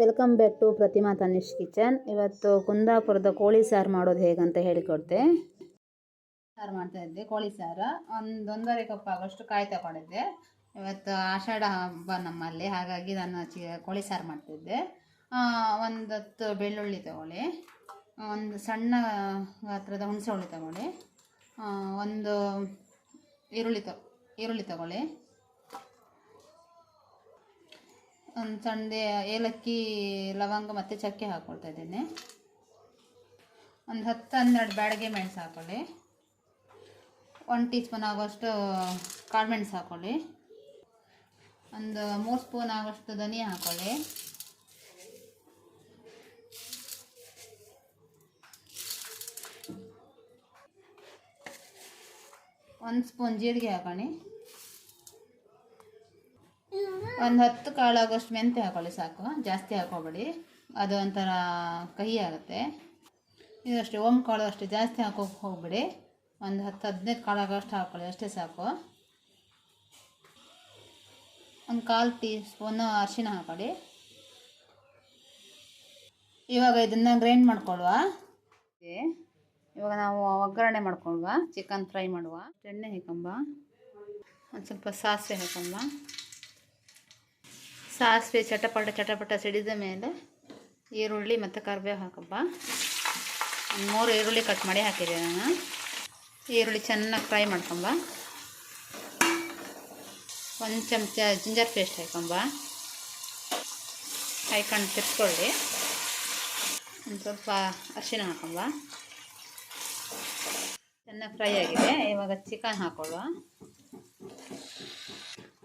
Welcome back to Pratima Tanish kitchen. ಇವತ್ತು ಕುಂದಾಪುರದ ಕೋಳಿ ಸಾರು ಮಾಡೋದು ಹೇಗಂತ ಹೇಳಿಕೊಡ್ತೆ. ಸಾರು ಮಾಡ್ತಾ ಇದ್ದೆ, ಕೋಳಿ ಸಾರು. ಒಂದು ಒಂದೂವರೆ ಕಪ್ ಆಗೋಷ್ಟು ಕಾಯಿ ತಗೊಂಡಿದ್ದೆ. ಇವತ್ತು ಆಷಾಢ ಹಬ್ಬ ನಮ್ಮಲ್ಲಿ, ಹಾಗಾಗಿ ನಾನು ಚಿ ಕೋಳಿ ಸಾರು ಮಾಡ್ತಿದ್ದೆ. ಒಂದು ಬೆಳ್ಳುಳ್ಳಿ ತಗೊಳ್ಳಿ. ಒಂದು ಸಣ್ಣ ಗಾತ್ರದ ಹುಣಸೆ ಹುಳಿ ತಗೊಳ್ಳಿ. ಒಂದು ಈರುಳ್ಳಿ ತ, ಈರುಳ್ಳಿ ತಗೊಳ್ಳಿ. ಒಂದು ಸಣ್ಣದ ಏಲಕ್ಕಿ, ಲವಂಗ ಮತ್ತು ಚಕ್ಕೆ ಹಾಕ್ಕೊಳ್ತಾ ಇದ್ದೇನೆ. ಒಂದು ಹತ್ತು ಹನ್ನೆರಡು ಬ್ಯಾಡಗೆ ಮೆಣಸು ಹಾಕ್ಕೊಳ್ಳಿ ಒನ್ ಟೀ ಸ್ಪೂನ್ ಆಗೋಷ್ಟು ಕಾಳು ಮೆಣಸು ಹಾಕ್ಕೊಳ್ಳಿ ಒಂದು ಮೂರು ಸ್ಪೂನ್ ಆಗೋಷ್ಟು ಧನಿಯಾ ಹಾಕ್ಕೊಳ್ಳಿ ಒಂದು ಸ್ಪೂನ್ ಜೀರಿಗೆ ಹಾಕೊಳ್ಳಿ ಒಂದು ಹತ್ತು ಕಾಳು ಆಗೋಷ್ಟು ಮೆಂತೆ ಹಾಕೊಳ್ಳಿ ಸಾಕು. ಜಾಸ್ತಿ ಹಾಕೋಬೇಡಿ. ಅದು ಒಂಥರ ಕಹಿ ಆಗುತ್ತೆ. ಇದಷ್ಟೇ, ಓಮ್ ಕಾಳು ಅಷ್ಟೇ. ಜಾಸ್ತಿ ಹಾಕೋಕೆ ಹೋಗ್ಬೇಡಿ. ಒಂದು ಹತ್ತು, ಹದಿನೈದು ಕಾಳು ಆಗೋಷ್ಟು ಹಾಕೊಳ್ಳಿ. ಅಷ್ಟೇ ಸಾಕು. ಒಂದು ಕಾಲು ಟೀ ಸ್ಪೂನು ಅರಿಶಿನ ಹಾಕೊಳ್ಳಿ. ಇವಾಗ ಇದನ್ನು ಗ್ರೈಂಡ್ ಮಾಡ್ಕೊಳ್ಳುವ. ಇವಾಗ ನಾವು ಒಗ್ಗರಣೆ ಮಾಡ್ಕೊಳ್ಳುವ. ಚಿಕನ್ ಫ್ರೈ ಮಾಡುವ. ಎಣ್ಣೆ ಹಾಕೊಂಬ. ಒಂದು ಸ್ವಲ್ಪ ಸಾಸಿವೆ ಹಾಕೊಂಬ. ಸಾಸಿವೆ ಚಟಪಟ ಚಟಪಟ ಸಿಡಿದ ಮೇಲೆ ಈರುಳ್ಳಿ ಮತ್ತು ಕರಿಬೇವು ಹಾಕಪ್ಪ. ಮೂರು ಈರುಳ್ಳಿ ಕಟ್ ಮಾಡಿ ಹಾಕಿದೆ ನಾನು. ಈರುಳ್ಳಿ ಚೆನ್ನಾಗಿ ಫ್ರೈ ಮಾಡ್ಕೊಂಬ. ಒಂದು ಚಮಚ ಜಿಂಜರ್ ಪೇಸ್ಟ್ ಹಾಕೊಂಬ. ಹಾಕೊಂಡು ತಿರ್ಸ್ಕೊಳ್ಳಿ. ಒಂದು ಸ್ವಲ್ಪ ಅರಿಶಿನ ಹಾಕೊಂಬ. ಚೆನ್ನಾಗಿ ಫ್ರೈ ಆಗಿದೆ. ಇವಾಗ ಚಿಕನ್ ಹಾಕೊಳ್ಳುವ.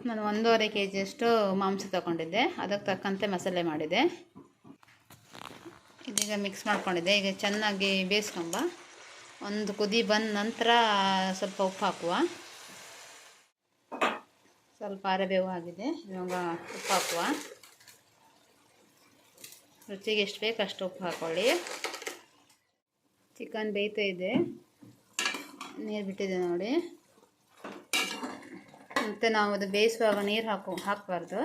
ನಾನು ಒಂದೂವರೆ ಕೆ ಜಿಯಷ್ಟು ಮಾಂಸ ತಗೊಂಡಿದ್ದೆ. ಅದಕ್ಕೆ ತಕ್ಕಂತೆ ಮಸಾಲೆ ಮಾಡಿದೆ. ಇದೀಗ ಮಿಕ್ಸ್ ಮಾಡ್ಕೊಂಡಿದ್ದೆ. ಈಗ ಚೆನ್ನಾಗಿ ಬೇಯಿಸ್ಕೊಂಬ. ಒಂದು ಕುದಿ ಬಂದ ನಂತರ ಸ್ವಲ್ಪ ಉಪ್ಪು ಹಾಕುವ. ಸ್ವಲ್ಪ ಅರೆಬೇವು ಆಗಿದೆ. ಇವಾಗ ಉಪ್ಪು ಹಾಕುವ. ರುಚಿಗೆ ಎಷ್ಟು ಬೇಕು ಅಷ್ಟು ಉಪ್ಪು ಹಾಕ್ಕೊಳ್ಳಿ ಚಿಕನ್ ಬೇಯ್ತಾ ಇದೆ. ನೀರು ಬಿಟ್ಟಿದೆ ನೋಡಿ. ಮತ್ತು ನಾವು ಅದು ಬೇಯಿಸುವಾಗ ನೀರು ಹಾಕು, ಹಾಕಬಾರ್ದು.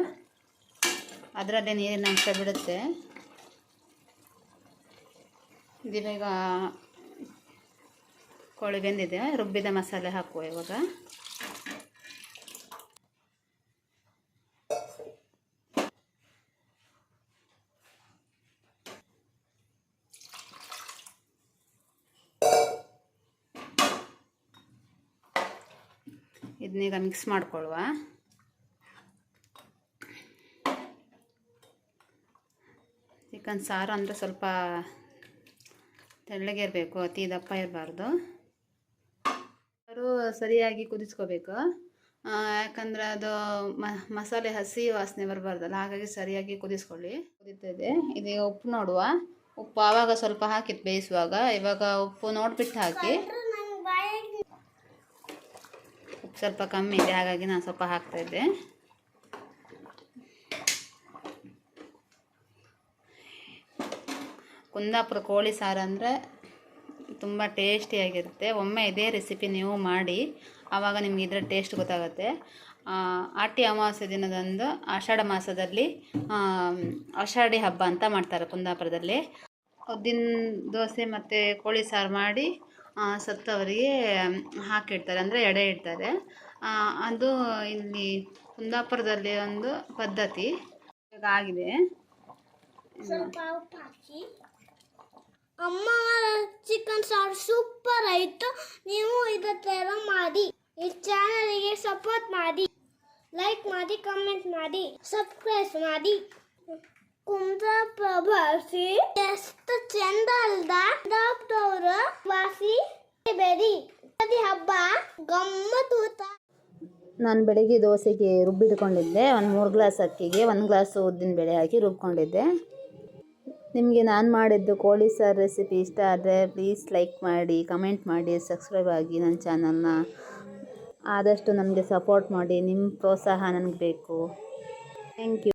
ಅದರಲ್ಲೇ ನೀರಿನ ಅಂಶ ಬಿಡುತ್ತೆ. ಇದೀಗ ಕೋಳಿ ಬೆಂದಿದೆ, ರುಬ್ಬಿದ ಮಸಾಲೆ ಹಾಕುವ ಇವಾಗ. ಇದನ್ನೀಗ ಮಿಕ್ಸ್ ಮಾಡ್ಕೊಳ್ಳುವ ಚಿಕನ್ ಸಾರು ಅಂದರೆ ಸ್ವಲ್ಪ ತೆಳ್ಳಗೆ ಇರಬೇಕು, ಅತಿ ದಪ್ಪ ಇರಬಾರ್ದು. ಸಾರು ಸರಿಯಾಗಿ ಕುದಿಸ್ಕೋಬೇಕು. ಯಾಕಂದರೆ ಅದು ಮಸಾಲೆ ಹಸಿ ವಾಸನೆ ಬರಬಾರ್ದಲ್ಲ, ಹಾಗಾಗಿ ಸರಿಯಾಗಿ ಕುದಿಸ್ಕೊಳ್ಳಿ. ಕುದೀತದೆ ಇದೀಗ ಉಪ್ಪು ನೋಡುವ. ಉಪ್ಪು ಆವಾಗ ಸ್ವಲ್ಪ ಹಾಕಿತ್ತು ಬೇಯಿಸುವಾಗ, ಇವಾಗ ಉಪ್ಪು ನೋಡಿಬಿಟ್ಟು ಹಾಕಿ. ಸ್ವಲ್ಪ ಕಮ್ಮಿ ಇದೆ, ಹಾಗಾಗಿ ನಾನು ಸ್ವಲ್ಪ ಹಾಕ್ತಾ ಇದ್ದೆ. ಕುಂದಾಪುರ ಕೋಳಿ ಸಾರು ಅಂದರೆ ತುಂಬ ಟೇಸ್ಟಿಯಾಗಿರುತ್ತೆ ಒಮ್ಮೆ ಇದೇ ರೆಸಿಪಿ ನೀವು ಮಾಡಿ, ಆವಾಗ ನಿಮ್ಗೆ ಇದರ ಟೇಸ್ಟ್ ಗೊತ್ತಾಗುತ್ತೆ. ಆಟಿ ಅಮಾವಾಸ್ಯ ದಿನದಂದು ಆಷಾಢ ಮಾಸದಲ್ಲಿ ಆಷಾಢಿ ಹಬ್ಬ ಅಂತ ಮಾಡ್ತಾರೆ ಕುಂದಾಪುರದಲ್ಲಿ. ಉದ್ದಿನ ದೋಸೆ ಮತ್ತು ಕೋಳಿ ಸಾರು ಮಾಡಿ ಸತ್ತವರಿಗೆ ಹಾಕಿಡ್ತಾರೆ, ಅಂದರೆ ಎಡೆ ಇಡ್ತಾರೆ. ಅದು ಇಲ್ಲಿ ಕುಂದಾಪುರದಲ್ಲಿ ಒಂದು ಪದ್ಧತಿ. ಆಗಿದೆ. ಅಮ್ಮ, ಚಿಕನ್ ಸಾರು ಸೂಪರ್ ಆಯಿತು. ನೀವು ಇದೇ ಥರ ಮಾಡಿ. ಈ ಚಾನಲಿಗೆ ಸಪೋರ್ಟ್ ಮಾಡಿ. ಲೈಕ್ ಮಾಡಿ ಕಮೆಂಟ್ ಮಾಡಿ. ಸಬ್ಸ್ಕ್ರೈಬ್ ಮಾಡಿ. ಕುಂದಾಪುರ ಭಾಷೆ ಎಷ್ಟು ಚೆಂದ ಅಲ್ದ ಬೇಡಿ ಪ್ರತಿ ಹಬ್ಬ ನಾನು ಬೆಳಿಗ್ಗೆ ದೋಸೆಗೆ ರುಬ್ಬಿಟ್ಕೊಂಡಿದ್ದೆ. ಒಂದು ಮೂರು ಗ್ಲಾಸ್ ಅಕ್ಕಿಗೆ, ಒಂದು ಗ್ಲಾಸ್ ಉದ್ದಿನ ಬೇಳೆ ಹಾಕಿ ರುಬ್ಕೊಂಡಿದ್ದೆ. ನಿಮಗೆ ನಾನು ಮಾಡಿದ್ದು ಕೋಳಿ ಸಾರು ರೆಸಿಪಿ ಇಷ್ಟ ಆದರೆ ಪ್ಲೀಸ್ ಲೈಕ್ ಮಾಡಿ ಕಮೆಂಟ್ ಮಾಡಿ ಸಬ್ಸ್ಕ್ರೈಬ್ ಆಗಿ ನನ್ನ ಚಾನಲ್ನ ಆದಷ್ಟು ನನಗೆ ಸಪೋರ್ಟ್ ಮಾಡಿ ನಿಮ್ಮ ಪ್ರೋತ್ಸಾಹ ನನಗೆ ಬೇಕು. Thank you